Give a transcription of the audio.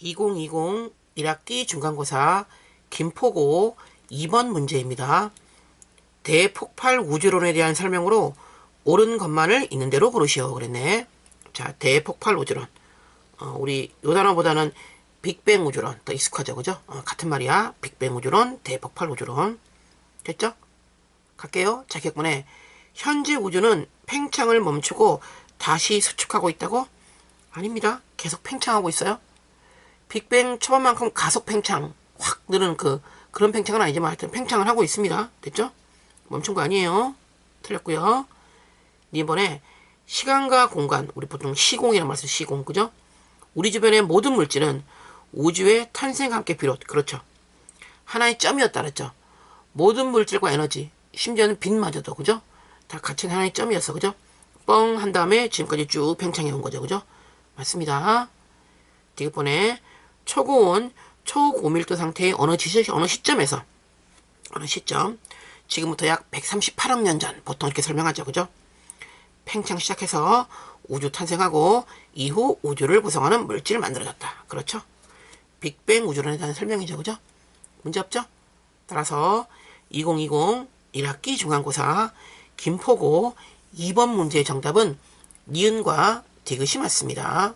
2020 1학기 중간고사 김포고 2번 문제입니다. 대폭발 우주론에 대한 설명으로 옳은 것만을 있는 대로 고르시오 그랬네. 자, 대폭발 우주론. 어, 우리 요 단어보다는 빅뱅 우주론 더 익숙하죠, 그죠? 어, 같은 말이야. 빅뱅 우주론, 대폭발 우주론. 됐죠? 갈게요. 자격문에 현재 우주는 팽창을 멈추고 다시 수축하고 있다고? 아닙니다. 계속 팽창하고 있어요. 빅뱅 초반만큼 가속 팽창 확 느는 그 그런 팽창은 아니지만 하여튼 팽창을 하고 있습니다. 됐죠? 멈춘 거 아니에요. 틀렸고요. 이번에 시간과 공간 우리 보통 시공이라는 말씀 시공 그죠? 우리 주변의 모든 물질은 우주의 탄생과 함께 비롯 그렇죠. 하나의 점이었다 그랬죠. 모든 물질과 에너지 심지어는 빛마저도 그죠? 다 같은 하나의 점이었어 그죠? 뻥 한 다음에 지금까지 쭉 팽창해 온 거죠 그죠? 맞습니다. 디귿번에 초고온 초고밀도 상태의 어느 지 어느 시점에서 어느 시점 지금부터 약 138억 년 전 보통 이렇게 설명하죠 그죠? 팽창 시작해서 우주 탄생하고 이후 우주를 구성하는 물질을 만들어졌다. 그렇죠? 빅뱅 우주론에 대한 설명이죠. 그죠? 문제 없죠? 따라서 2020 1학기 중간고사 김포고 2번 문제의 정답은 니은과 디귿이 맞습니다.